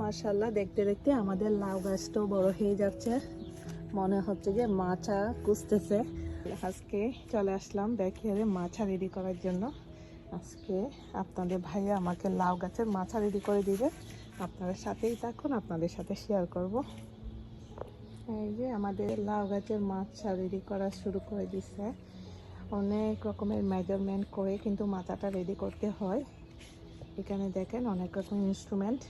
মার্শাল্লাহ দেখতে দেখতে আমাদের লাউ গাছটাও বড় হয়ে যাচ্ছে। মনে হচ্ছে যে মাছা কুচতেছে আজকে চলে আসলাম ব্যাকিয়ারে মাছা রেডি করার জন্য। আজকে আপনাদের ভাইয়া আমাকে লাউ গাছের মাছা রেডি করে দিবে। আপনাদের সাথেই থাকুন, আপনাদের সাথে শেয়ার করব। এই যে আমাদের লাউ গাছের মাছা রেডি করা শুরু করে দিচ্ছে অনেক রকমের মেজারমেন্ট করে কিন্তু মাথাটা রেডি করতে হয়। এখানে দেখেন অনেক রকম ইনস্ট্রুমেন্ট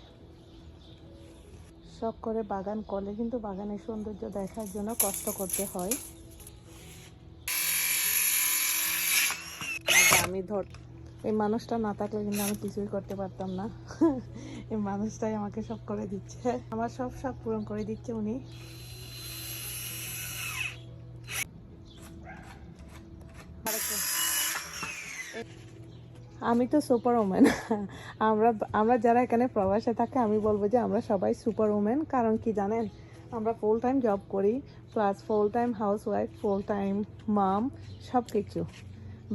শখ করে বাগান করলে কিন্তু বাগানের সৌন্দর্য দেখার জন্য কষ্ট করতে হয়। আমি ধর, এই মানুষটা না থাকলে কিন্তু আমি কিছুই করতে পারতাম না। এই মানুষটাই আমাকে সব করে দিচ্ছে। আমার সব সব পূরণ করে দিচ্ছে উনি। আমি তো সুপার ওমেন আমরা আমরা যারা এখানে প্রবাসে থাকে, আমি বলব যে আমরা সবাই সুপার ওমেন কারণ কি জানেন? আমরা ফুল টাইম জব করি plus full time housewife full time mum সব কিছু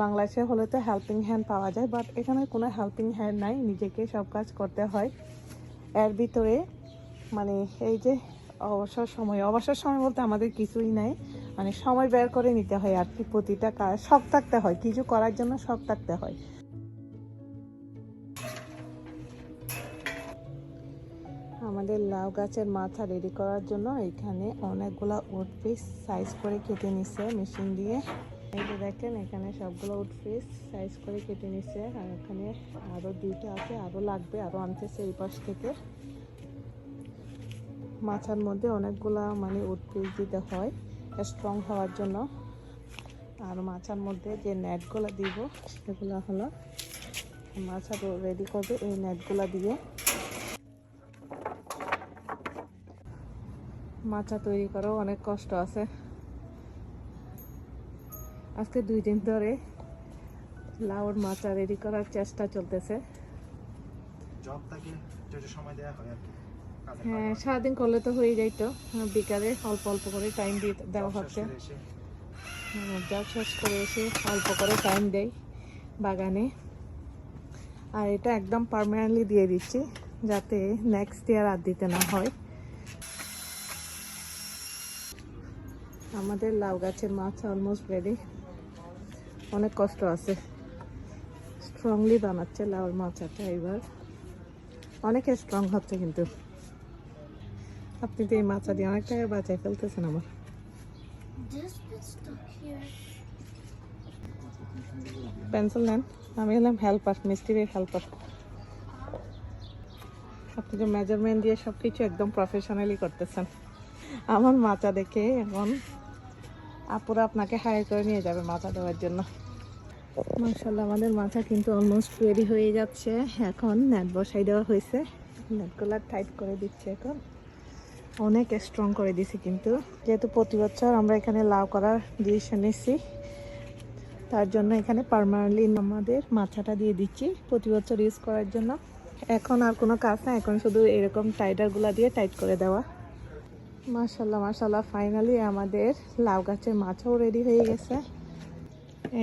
বাংলাদেশে হলে তো হেল্পিং হ্যান্ড পাওয়া যায় বাট এখানে কোনো হেল্পিং হ্যান্ড নাই, নিজেকে সব কাজ করতে হয়। এর ভিতরে মানে এই যে অবসর সময় অবসর সময় বলতে আমাদের কিছুই নাই। মানে সময় বের করে নিতে হয় আর কি, প্রতিটা কাজ, শখ থাকতে হয়, কিছু করার জন্য শখ থাকতে হয়। আমাদের লাউ গাছের মাথা রেডি করার জন্য এখানে অনেকগুলা উড পিস সাইজ করে কেটে নিছে মেশিন দিয়ে। এই যে দেখেন, এখানে সবগুলো উড পিস সাইজ করে কেটে নিছে। আর এখানে আরও দুইটা আছে আরও লাগবে আরও আনতেছে এই পাশ থেকে। মাথার মধ্যে অনেকগুলা মানে উড পিস দিতে হয় স্ট্রং হওয়ার জন্য। আর মাছার মধ্যে যে নেটগুলো দিব, সেগুলো হলো মাছা রেডি করবে এই নেটগুলো দিয়ে। মাচা তৈরি করাও অনেক কষ্ট আছে। আজকে দুই দিন ধরে লাউর মাচা রেডি করার চেষ্টা চলতেছে। হয় হ্যাঁ সারাদিন করলে তো হয়ে যাইতো। বিকালে অল্প অল্প করে টাইম দিয়ে দেওয়া হচ্ছে। করে এসে। জব শেষ করে এসে অল্প করে টাইম দেয় বাগানে। আর এটা একদম পার্মানেন্টলি দিয়ে দিচ্ছি যাতে নেক্সট ইয়ার আর দিতে না হয়। আমাদের লাউ গাছের মাছ অলমোস্ট রেডি অনেক কষ্ট আছে। স্ট্রংলি বানাচ্ছে লাউর মাছ মাছটা এবার অনেকে স্ট্রং হচ্ছে কিন্তু। আপনি তো এই মাছা দিয়ে অনেক টাকা বাঁচাই ফেলতেছেন আমার. পেন্সিল নেন। আমি হলাম হেল্পার মিস্ত্রির হেল্পার আপনি যে মেজারমেন্ট দিয়ে সব কিছু একদম প্রফেশনালি করতেছেন। আমার মাচা দেখে এখন আপুরা আপনাকে হায়ার করে নিয়ে যাবে মাচা দেওয়ার জন্য। মার্শাল্লাহ আমাদের মাথা কিন্তু অলমোস্ট রেডি হয়ে যাচ্ছে। এখন নেট বসাই দেওয়া হয়েছে। নেটগুলো টাইট করে দিচ্ছে এখন। অনেক স্ট্রং করে দিছি কিন্তু। যেহেতু প্রতি বছর আমরা এখানে লাউ করার ডিসিশন নিচ্ছি তার জন্য এখানে পার্মানেন্টলি আমাদের মাথাটা দিয়ে দিচ্ছি প্রতি বছর ইউজ করার জন্য। এখন আর কোনো কাজ না এখন শুধু এরকম টাইটারগুলো দিয়ে টাইট করে দেওয়া। মাশাল্লাহ মাশাল্লাহ ফাইনালি আমাদের লাউ গাছের মাছাও রেডি হয়ে গেছে।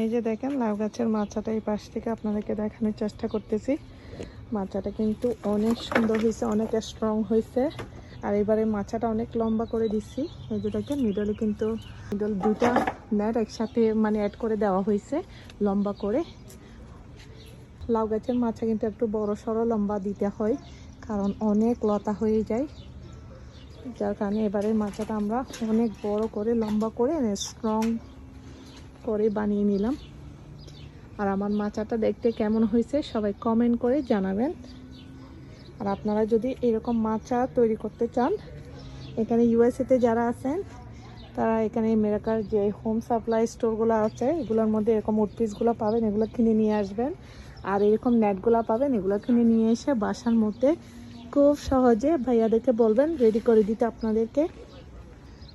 এই যে দেখেন, লাউ গাছের মাছাটা এই পাশ থেকে আপনাদেরকে দেখানোর চেষ্টা করতেছি। মাছাটা কিন্তু অনেক সুন্দর হয়েছে, অনেক স্ট্রং হয়েছে। আর এবারে মাছাটা অনেক লম্বা করে দিচ্ছি। এই যে দেখেন মিডলে কিন্তু মিডল দুটা নেট একসাথে মানে অ্যাড করে দেওয়া হয়েছে, লম্বা করে। লাউ গাছের মাছা কিন্তু একটু বড় সড়ো লম্বা দিতে হয়, কারণ অনেক লতা হয়ে যায়। যার কারণে এবারে মাচাটা আমরা অনেক বড় করে, লম্বা করে স্ট্রং করে বানিয়ে নিলাম। আর আমার মাচাটা দেখতে কেমন হয়েছে সবাই কমেন্ট করে জানাবেন। আর আপনারা যদি এরকম মাচা তৈরি করতে চান, এখানে ইউএসএতে যারা আছেন, তারা এখানে মেরাকার যে হোম সাপ্লাই স্টোরগুলো আছে, এগুলোর মধ্যে এরকম উডপিসগুলো পাবেন, এগুলো কিনে নিয়ে আসবেন। আর এরকম নেটগুলো পাবেন, এগুলো কিনে নিয়ে এসে বাসার মধ্যে খুব সহজে ভাইয়াদেরকে বলবেন রেডি করে দিতে আপনাদেরকে।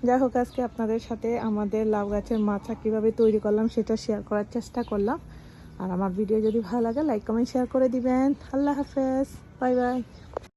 যাই হোক, আজকে আপনাদের সাথে আমাদের লাউ গাছের মাছা কীভাবে তৈরি করলাম সেটা শেয়ার করার চেষ্টা করলাম। আর আমার ভিডিও যদি ভালো লাগে লাইক কমেন্ট শেয়ার করে দিবেন। আল্লাহ হাফেজ। Bye bye